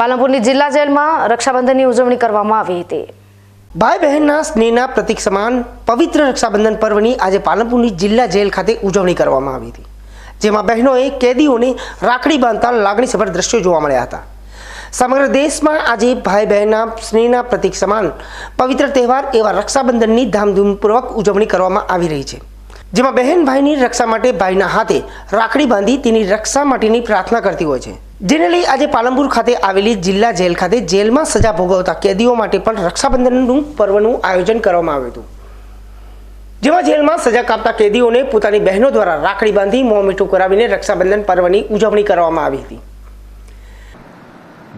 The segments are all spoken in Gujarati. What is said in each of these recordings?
પાલનપુરની જિલ્લા જેલમાં રક્ષાબંધનની ઉજવણી કરવામાં આવી હતી. ભાઈ બહેનના સ્નેહના પ્રતિક સમાન પવિત્ર રક્ષાબંધન પર્વની આજે પાલનપુરની જિલ્લા જેલ ખાતે ઉજવણી કરવામાં આવી હતી. જેમાં બહેનોએ કેદીઓને રાખડી બાંધતા લાગણીસભર દ્રશ્યો જોવા મળ્યા હતા. સમગ્ર દેશમાં આજે ભાઈ બહેનના સ્નેહના પ્રતિક સમાન પવિત્ર તહેવાર એવા રક્ષાબંધનની ધામધૂમપૂર્વક ઉજવણી કરવામાં આવી રહી છે. જેમાં બહેન ભાઈની રક્ષા માટે ભાઈના હાથે રાખડી બાંધી તેની રક્ષા માટેની પ્રાર્થના કરતી હોય છે. જેને લઈ આજે પાલનપુર ખાતે આવેલી જિલ્લા જેલ ખાતે જેલમાં સજા ભોગવતા કેદીઓ માટે પણ રક્ષાબંધનનું પર્વનું આયોજન કરવામાં આવ્યું હતું. જેમાં જેલમાં સજા કાપતા કેદીઓને પોતાની બહેનો દ્વારા રાખડી બાંધી મોં મીઠું કરાવીને રક્ષાબંધન પર્વની ઉજવણી કરવામાં આવી હતી.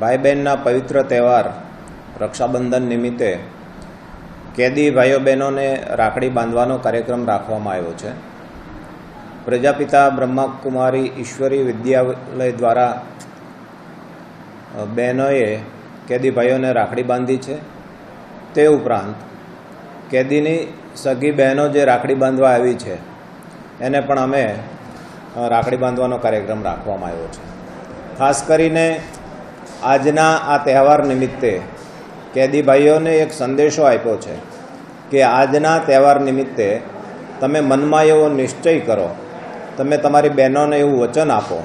ભાઈ બહેનના પવિત્ર તહેવાર રક્ષાબંધન નિમિત્તે કેદી ભાઈઓ બહેનોને રાખડી બાંધવાનો કાર્યક્રમ રાખવામાં આવ્યો છે. પ્રજાપિતા બ્રહ્માકુમારી ઈશ્વરી વિદ્યાલય દ્વારા બહેનોએ કેદી ભાઈઓને રાખડી બાંધી છે. તે ઉપરાંત કેદીની સગી બહેનો જે રાખડી બાંધવા આવી છે, એને પણ અમે રાખડી બાંધવાનો કાર્યક્રમ રાખવામાં આવ્યો છે. ખાસ કરીને આજના આ તહેવાર નિમિત્તે કેદી ભાઈઓને એક સંદેશો આપ્યો છે કે આજના તહેવાર નિમિત્તે તમે મનમાં એવો નિશ્ચય કરો, તમે તમારી બહેનોને એવું વચન આપો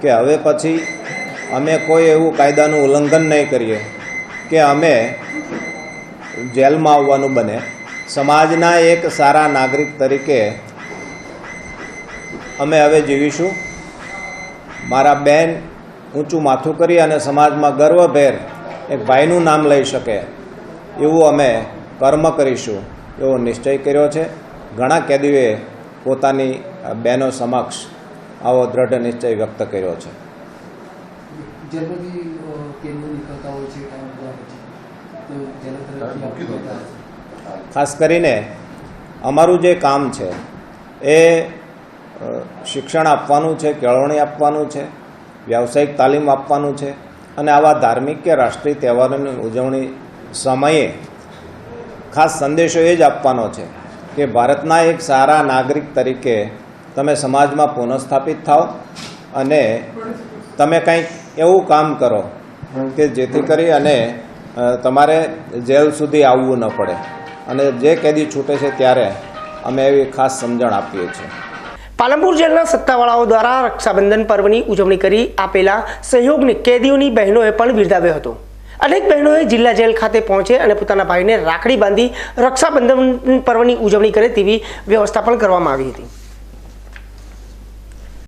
કે હવે પછી અમે કોઈ એવું કાયદાનું ઉલ્લંઘન નહીં કરીએ કે અમે જેલમાં આવવાનું બને. સમાજના એક સારા નાગરિક તરીકે અમે હવે જીવીશું. મારા બેન ઊંચું માથું કરી અને સમાજમાં ગર્વભેર એક ભાઈનું નામ લઈ શકે એવું અમે કર્મ કરીશું એવો નિશ્ચય કર્યો છે. ઘણા કેદીઓએ પોતાની બહેનો સમક્ષ આવો દ્રઢ નિશ્ચય વ્યક્ત કર્યો છે. જેલમાંથી અ, કેદીઓ નીકળતા હોય છે ટાઈમ તો. ખાસ કરીને અમારું જે કામ છે એ શિક્ષણ આપવાનું છે કેળવણી આપવાનું છે વ્યાવસાયિક તાલીમ આપવાનું છે અને આવા ધાર્મિક કે રાષ્ટ્રીય તહેવારોની ઉજવણી સમયે ખાસ સંદેશો એ જ આપવાનો છે કે ભારતના એક સારા નાગરિક તરીકે તમે સમાજમાં પુનઃસ્થાપિત થાઓ અને તમે કંઈક એવું કામ કરો કે જેથી કરી અને તમારે જેલ સુધી આવવું ન પડે. અને જે કેદી છૂટે છે ત્યારે અમે એવી ખાસ સમજણ આપીએ છીએ. પાલનપુર જેલના સત્તાવાળાઓ દ્વારા રક્ષાબંધન પર્વની ઉજવણી કરી આપેલા સહયોગને કેદીઓની બહેનોએ પણ બિરદાવ્યો હતો. અનેક બહેનોએ જિલ્લા જેલ ખાતે પહોંચે અને પોતાના ભાઈને રાખડી બાંધી રક્ષાબંધન પર્વની ઉજવણી કરે તેવી વ્યવસ્થા પણ કરવામાં આવી હતી.